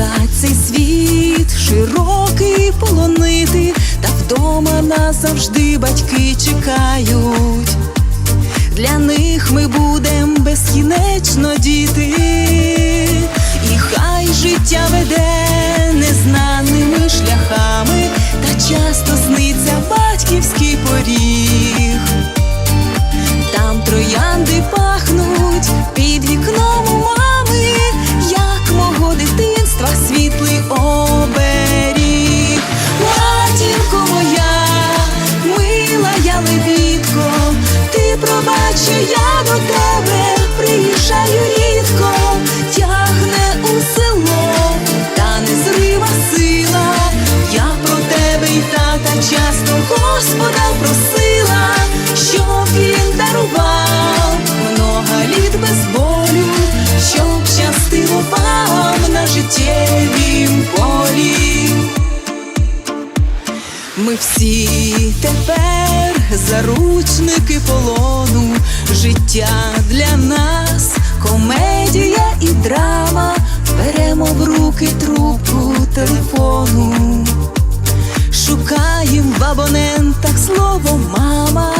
бажать цей світ широкий полонити, та вдома нас завжди батьки чекають. Для них ми будем безкінечно діти, і хай життя веде незнаними шляхами, та часто сниться батьківський Господа просила, щоб він дарував много літ без болю, щоб щастило вам на життєвім полі. Ми всі тепер заручники полону, життя для нас комедія і драма. Беремо в руки трубку телефону, шукаєм в абонентах слово мама.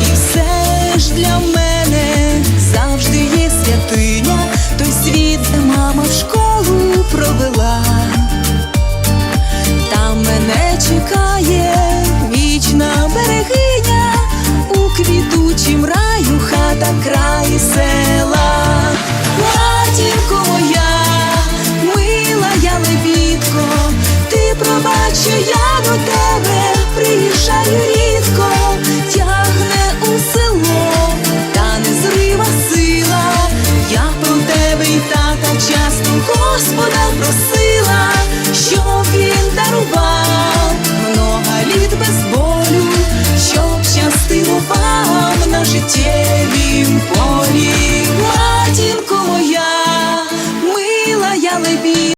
І все ж для мене завжди є святиня, той світ, де мама в школу провела. Там мене чекає